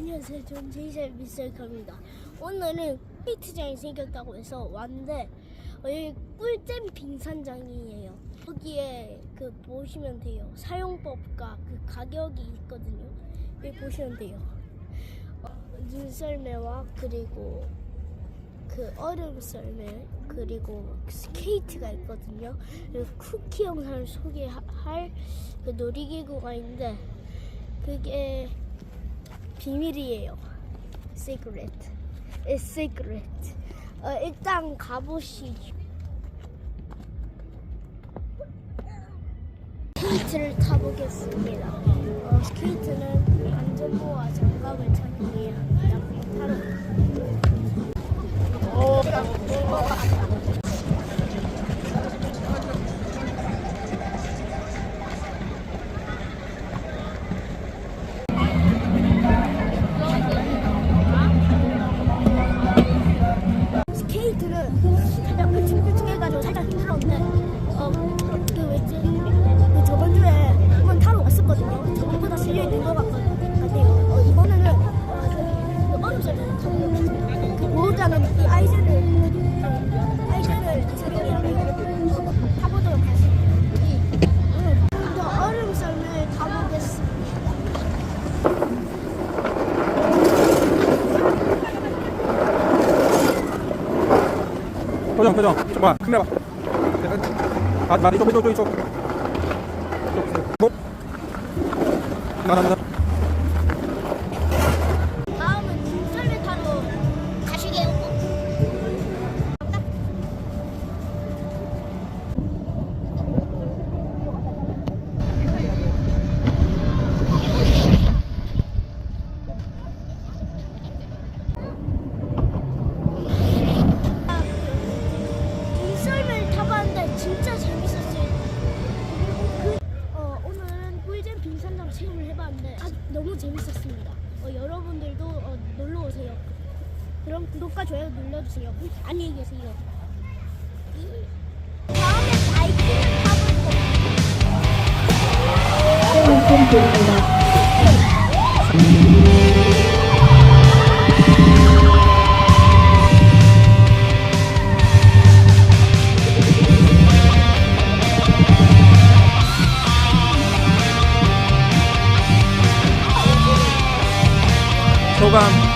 안녕하세요. 저는 제이셀 미셀카입니다. 오늘은 피트장이 생겼다고 해서 왔는데 어, 여기 꿀잼 빙산장이에요. 여기에 그 보시면 돼요. 사용법과 그 가격이 있거든요. 여기 보시면 돼요. 어, 눈썰매와 그리고 그 얼음 썰매 그리고 스케이트가 있거든요. 그리고 쿠키 영상을 소개할 그 놀이기구가 있는데 그게 비밀이에요. Secret. It's secret. 어, 일단 가보시죠. 스케이트를 타보겠습니다. 어, 스케이트는 안전모와 장갑을 착용해야 합니다. 힘들었는데 어, 그 왜지? 그 저번 주에 한번 타러 왔었거든요. 저번보다 실력 있는 것 같- 같아요. 어, 어, 그그그 타보겠습니다. 표정 표정. 잠깐만 카메라 봐 아, 나 이쪽 이쪽 이쪽 너무 재밌었습니다. 어, 여러분들도 어, 놀러 오세요. 그럼 구독과 좋아요 눌러주세요. 안녕히 계세요. 다음에 바이크를 타볼 겁니다. 소감